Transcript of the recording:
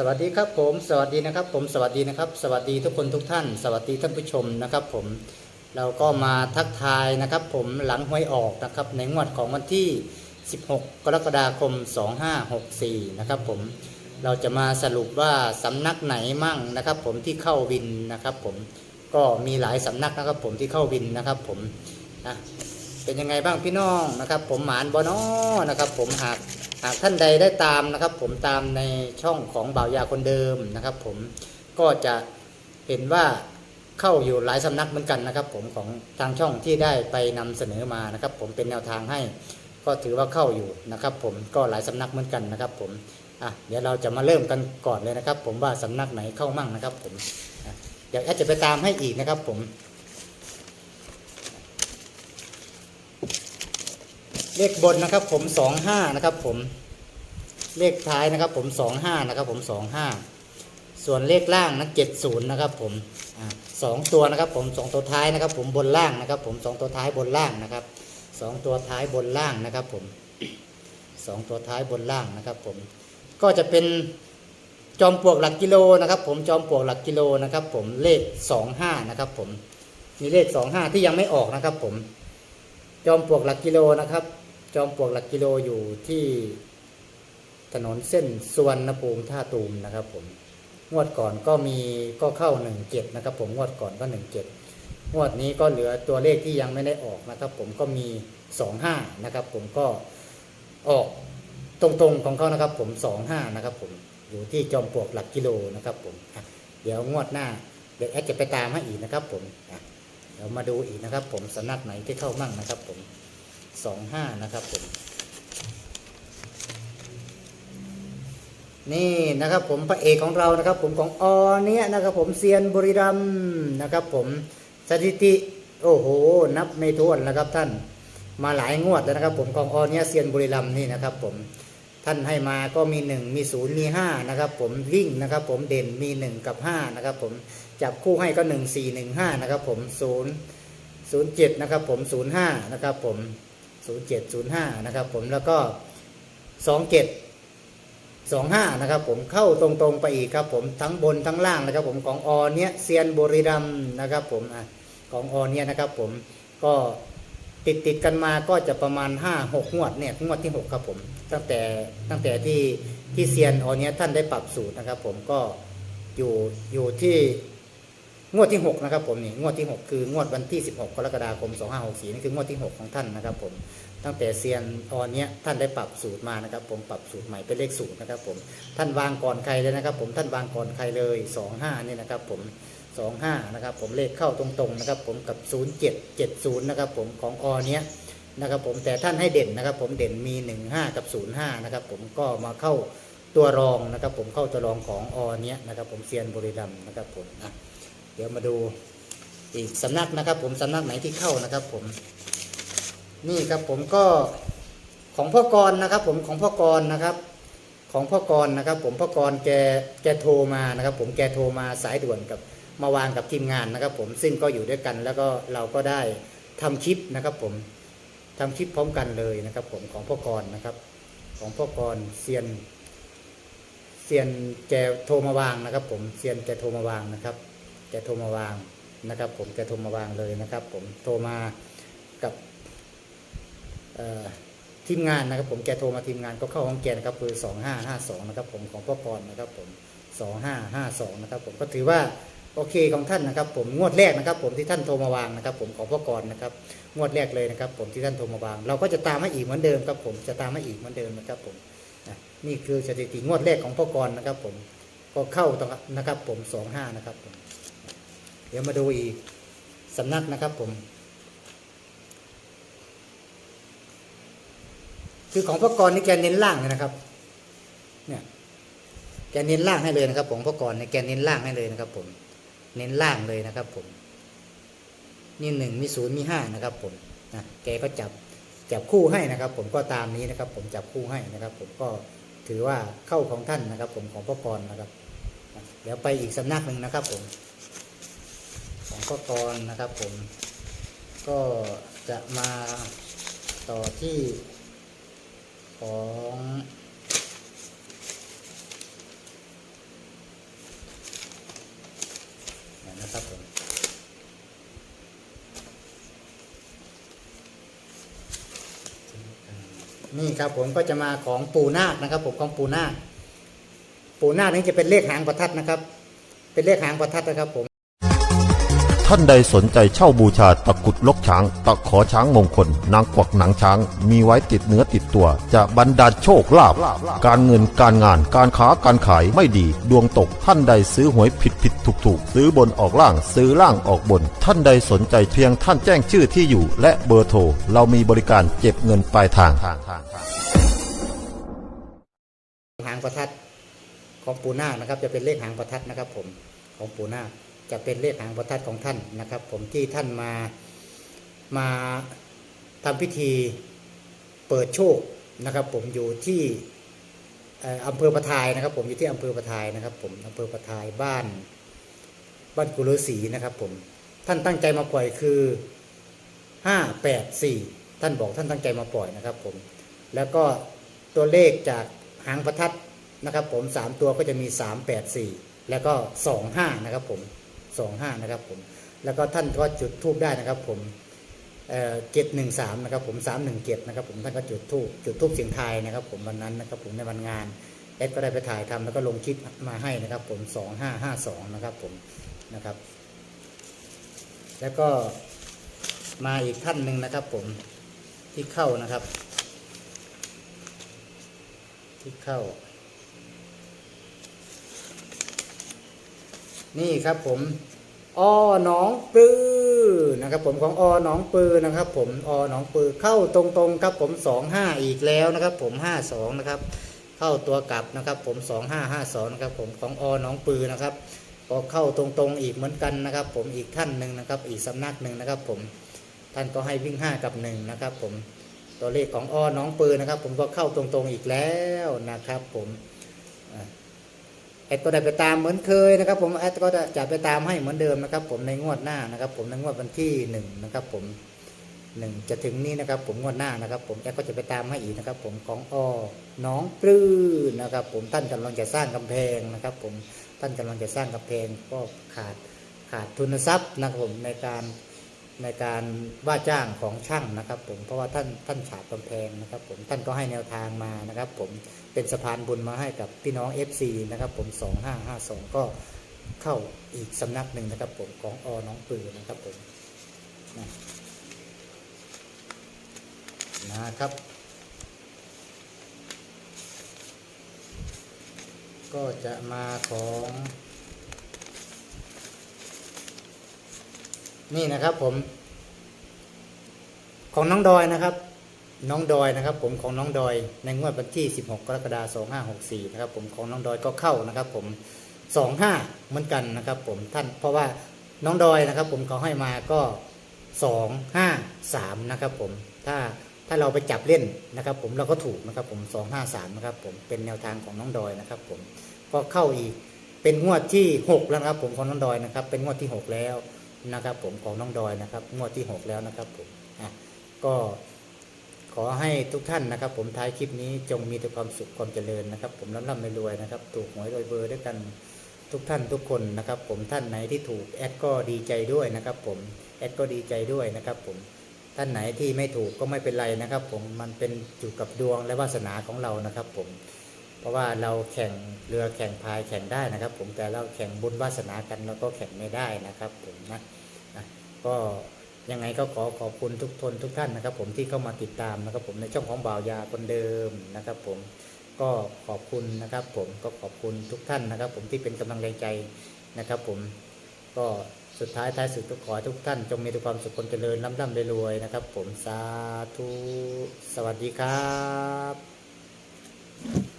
สวัสดีครับผมสวัสดีนะครับผมสวัสดีนะครับ สวัสดีทุกคนทุกท่าน สวัสดีท่านผู้ชมนะครับ ผมเราก็มาทักทายนะครับ ผมหลังหวยออกนะครับ ในงวดของวันที่ 16 กรกฎาคม 2564 นะครับ ผมเราจะมาสรุปว่าสำนักไหนมั่งนะครับ ผมที่เข้าวินนะครับ ผมก็มีหลายสำนักนะครับ ผมที่เข้าวินนะครับ ผมนะเป็นยังไงบ้างพี่น้องนะครับ ผมหมานบอนอนะครับ ผมหาก หากท่านใดได้ตามนะครับ ผมตามในช่องของบ่าวยาคนเดิมนะครับ ผมก็จะเห็นว่าเข้าอยู่หลายสำนักเหมือนกันนะครับ ผมของทางช่องที่ได้ไปนำเสนอมานะครับ ผมเป็นแนวทางให้ ก็ถือว่าเข้าอยู่นะครับ ผมก็หลายสำนักเหมือนกันนะครับ ผมอะเดี๋ยวเราจะมาเริ่มกันก่อนเลยนะครับ ผมว่าสำนักไหนเข้ามั่งนะครับ ผมเดี๋ยวแอดจะไปตามให้อีกนะครับ ผม เลขบนนะครับผมสองห้านะครับผมเลขท้ายนะครับผมสองห้านะครับผมสองห้าส่วนเลขล่างนะเจ็ดศูนย์นะครับผมสองตัวนะครับผมสองตัวท้ายนะครับ ผมบนล่างนะครับผมสองตัวท้ายบนล่างนะครับสองตัวท้ายบนล่างนะครับผมสองตัวท้ายบนล่างนะครับผมก็จะเป็นจอมปลวกหลักกิโลนะครับ ผมจอมปลวกหลักกิโลนะครับ ผมเลขสองห้านะครับผมมีเลขสองห้าที่ยังไม่ออกนะครับ ผมจอมปลวกหลักกิโลนะครับ จอมปลวกหลักกิโลอยู่ที่ถนนเส้นสุวรรณภูมิท่าตูมนะครับผมงวดก่อนก็มีก็เข้าหนึ่งเจ็ดนะครับผมงวดก่อนก็หนึ่งเจ็ดงวดนี้ก็เหลือตัวเลขที่ยังไม่ได้ออกนะครับ ผมก็มีสองห้านะครับ ผมก็ออกตรงๆของเขานะครับ ผมสองห้านะครับ ผมอยู่ที่จอมปลวกหลักกิโลนะครับ ผมเดี๋ยวงวดหน้าเดี๋ยวแอดจะไปตามให้อีกนะครับ ผมเดี๋ยวมาดูอีกนะครับ ผมสนักไหนที่เข้ามั่งนะครับ ผม สองห้านะครับผม นี่นะครับผมพระเอกของเรานะครับ ผมของอเนี้ยนะครับ ผมเซียนบุรีรัมนะครับ ผมสถิติโอ้โห นับไม่ถ้วนนะครับท่านมาหลายงวดแล้วนะครับ ผมของอเนี้ยเซียนบุรีรัมนี่นะครับ ผมท่านให้มาก็มีหนึ่งมีศูนย์มีห้านะครับ ผมวิ่งนะครับ ผมเด่นมีหนึ่งกับห้านะครับ ผมจับคู่ให้ก็หนึ่งสี่หนึ่งห้านะครับ ผมศูนย์ศูนย์เจ็ดนะครับ ผมศูนย์ห้านะครับ ผม ศูนย์เจ็ดศูนย์ห้านะครับผมแล้วก็สองเจ็ดสองห้านะครับผมเข้าตรงๆไปอีกครับผมทั้งบนทั้งล่างนะครับผมของอเนี้ยเซียนบุรีรัมนะครับผมอะของอเนี้ยนะครับผมก็ติดติดกันมาก็จะประมาณห้าหกงวดเนี่ยงวดที่หกครับผม ตั้งแต่ตั้งแต่ที่ที่เซียนอเนี้ยท่านได้ปรับสูตรนะครับผมก็อยู่อยู่ที่ งวดที่หกนะครับผมนี่งวดที่หกคืองวดวันที่สิบหกกรกฎาคมสองห้าหกสี่นี่คืองวดที่หกของท่านนะครับผมตั้งแต่เซียนออนเนี้ยท่านได้ปรับสูตรมานะครับ ผมปรับสูตรใหม่เป็นเลขสูตรนะครับผมท่านวางก่อนใครเลยนะครับ ผมท่านวางก่อนใครเลยสองห้านี่นะครับผมสองห้านะครับผมเลขเข้าตรงๆนะครับผมกับศูนย์เจ็ดเจ็ดศูนย์นะครับผมของออเนี้ยนะครับผมแต่ท่านให้เด่นนะครับ ผมเด่นมีหนึ่งห้ากับศูนย์ห้านะครับผมก็มาเข้าตัวรองนะครับ ผมเข้าตัวรองของออเนี้ยนะครับ ผมเซียนบุรีรัมย์นะครับผมอะ เดี๋ยวมาดูอีกสำนักนะครับ ผมสำนักไหนที่เข้านะครับ ผม นี่ครับผมก็ของพ่อกรนะครับ ผมของพ่อกรนะครับ ของพ่อกรนะครับ ผมพ่อกรแกแกโทรมานะครับ ผมแกโทรมาสายด่วนกับมาวางกับทีมงานนะครับ ผมซึ่งก็อยู่ด้วยกัน แล้วก็เราก็ได้ทำคลิปนะครับ ผมทำคลิปพร้อมกันเลยนะครับ ผมของพ่อกรนะครับ ของพ่อกรเซียนเซียนแกโทรมาวางนะครับ ผมเซียนแกโทรมาวางนะครับ แกโทรมาวางนะครับ ผมแกโทรมาวางเลยนะครับ ผมโทรมากับทีมงานนะครับ ผมแกโทรมาทีมงานก็เข้าห้องแกนะครับคือสองห้าห้าสองนะครับ ผมของพ่อกรนะครับ ผมสองห้าห้าสองนะครับ ผมก็ถือว่าโอเคของท่านนะครับ ผมงวดแรกนะครับ ผมที่ท่านโทรมาวางนะครับ ผมของพ่อกรนะครับงวดแรกเลยนะครับ ผมที่ท่านโทรมาวาง เราก็จะตามให้อีกเหมือนเดิมครับผมจะตามให้อีกเหมือนเดิมนะครับ ผมนี่คือสถิติงวดแรกของพ่อกรนะครับ ผมก็เข้าตรงนะครับ ผมสองห้านะครับผม เดี๋ยวมาดูอีกสำนักนะครับผม คือของพระกรนี่แกเน้นล่างเลยนะครับ เนี่ยแกเน้นล่างให้เลยนะครับของพระกรเนี่ยแกเน้นล่างให้เลยนะครับ ผม เน้นล่างเลยนะครับ ผม นี่หนึ่งมีศูนย์มีห้านะครับ ผมนะแกก็จับจับคู่ให้นะครับ ผมก็ตามนี้นะครับ ผมจับคู่ให้นะครับ ผมก็ถือว่าเข้าของท่านนะครับ ผมของพระกรนะครับ เดี๋ยวไปอีกสำนักหนึ่งนะครับ ผม ของข้อกรนะครับผม ก็จะมาต่อที่ของนะครับผมนี่ครับผมก็จะมาของปูนาคนะครับ ผมของปูนาคปูนาคนี่จะเป็นเลขหางประทัดนะครับ เป็นเลขหางประทัดนะครับ ผม ท่านใดสนใจเช่าบูชาตะกุดลกช้าง ตะขอช้างมงคล นางกวักหนังช้าง มีไว้ติดเนื้อติดตัว จะบรรดาลโชคลาภการเงินการงานการค้าการขายไม่ดี ดวงตกท่านใดซื้อหวยผิดผิดถูกถูกซื้อบนออกล่างซื้อล่างออกบน ท่านใดสนใจเพียงท่านแจ้งชื่อที่อยู่ และเบอร์โทรเรามีบริการเก็บเงินปลายทางหางประทัดของปูนานะครับ จะเป็นเลขหางประทัดนะครับ ผมของปูนา จะเป็นเลขหางประทัดของท่านนะครับ ผมที่ท่านมามาทำพิธีเปิดโชคนะครับ ผมอยู่ที่เอ่ออำเภอประทายนะครับ ผมอยู่ที่อำเภอประทายนะครับ ผมอำเภอประทายบ้าน บ้านกุลศรีนะครับ ผมท่านตั้งใจมาปล่อยคือห้าแปดสี่ท่านบอกท่านตั้งใจมาปล่อยนะครับ ผม แล้วก็ตัวเลขจากหางประทัดนะครับ ผมสามตัวก็จะมีสามแปดสี่แล้วก็สองห้านะครับ ผม สองห้านะครับผมแล้วก็ท่านก็จุดทูบได้นะครับผมเจ็ดหนึ่งสามนะครับผมสามหนึ่งเจ็ดนะครับผมท่านก็จุดทูบจุดทูบเสียงไทยนะครับ ผมวันนั้นนะครับผมในวันงานเอดก็ได้ไปถ่ายทำแล้วก็ลงคลิปมาให้นะครับ ผมสองห้าห้าสองนะครับผมนะครับ แล้วก็มาอีกท่านหนึ่งนะครับ ผมที่เข้านะครับ ที่เข้า นี่ครับผมอ้อหนองปือนะครับผมของอหนองปือนะครับผมอหนองปือเข้าตรงๆครับผมสองห้าอีกแล้วนะครับผมห้าสองนะครับเข้าตัวกลับนะครับผมสองห้าห้าสองนะครับผมของอหนองปือนะครับก็เข้าตรงๆอีกเหมือนกันนะครับ ผมอีกท่านหนึ่งนะครับ อีกสำนักหนึ่งนะครับ ผมท่านก็ให้วิ่งห้ากับหนึ่งนะครับ ผมตัวเลขของอ้อน้องปืนนะครับ ผมก็เข้าตรงๆอีกแล้วนะครับ ผม แอดก็ได้ไปตามเหมือนเคยนะครับผมแอดก็จะไปตามให้เหมือนเดิมนะครับ ผมในงวดหน้านะครับ ผมในงวดวันที่หนึ่งนะครับผมหนึ่งจะถึงนี้นะครับ ผมงวดหน้านะครับ ผมแอดก็จะไปตามให้อีกนะครับ ผมของอ้อน้องปลื้นนะครับ ผมท่านกำลังจะสร้างกำแพงนะครับ ผมท่านกำลังจะสร้างกำแพงก็ขาดขาดทุนทรัพย์นะครับผมในการ ในการว่าจ้างของช่างนะครับผมเพราะว่าท่านท่านฉาบกำแพงนะครับผมท่านก็ให้แนวทางมานะครับผมเป็นสะพานบุญมาให้กับพี่น้อง FC นะครับผม 2552 ก็เข้าอีกสำนักหนึ่งนะครับผมของอน้องปือนะครับผมนะนะครับ ก็จะมาของ นี่นะครับผม ของน้องดอยนะครับ น้องดอยนะครับ ผมของน้องดอย ในงวดวันที่ 16 กรกฎาคม2564 นะครับ ผมของน้องดอยก็เข้านะครับ ผม 25 เหมือนกันนะครับ ผมท่านเพราะว่าน้องดอยนะครับ ผมเขาให้มาก็2 5 3นะครับ ผมถ้าถ้าเราไปจับเล่นนะครับ ผมเราก็ถูกนะครับ ผม2 5 3นะครับ ผมเป็นแนวทางของน้องดอยนะครับ ผมก็เข้าอีกเป็นงวดที่6แล้วนะครับ ผมของน้องดอยนะครับ เป็นงวดที่6แล้ว นะครับ ผมของน้องดอยนะครับงวดที่ 6 แล้วนะครับผมอะก็ขอให้ทุกท่านนะครับ ผมท้ายคลิปนี้จงมีแต่ความสุขความเจริญนะครับ ผมร่ำร่ำรวยนะครับ ถูกหวยรวยเบอร์ด้วยกันทุกท่านทุกคนนะครับ ผมท่านไหนที่ถูกแอดก็ดีใจด้วยนะครับ ผมแอดก็ดีใจด้วยนะครับ ผมท่านไหนที่ไม่ถูกก็ไม่เป็นไรนะครับ ผมมันเป็นอยู่กับดวงและวาสนาของเรานะครับ ผม เพราะว่าเราแข่งเรือแข่งพายแข่งได้นะครับ ผมแต่เราแข่งบุญวาสนากันเราก็แข่งไม่ได้นะครับผมนะก็ยังไงก็ขอขอบคุณทุกทนทุกท่านนะครับ ผมที่เข้ามาติดตามนะครับ ผมในช่องของบ่าวยาคนเดิมนะครับ ผมก็ขอบคุณนะครับ ผมก็ขอบคุณทุกท่านนะครับ ผมที่เป็นกำลังแรงใจนะครับ ผมก็สุดท้ายท้ายสุดก็ขอทุกท่าน จงมีแต่ความสุขคนเจริญร่ำร่ำรวยๆนะครับ ผมสาธุสวัสดีครับ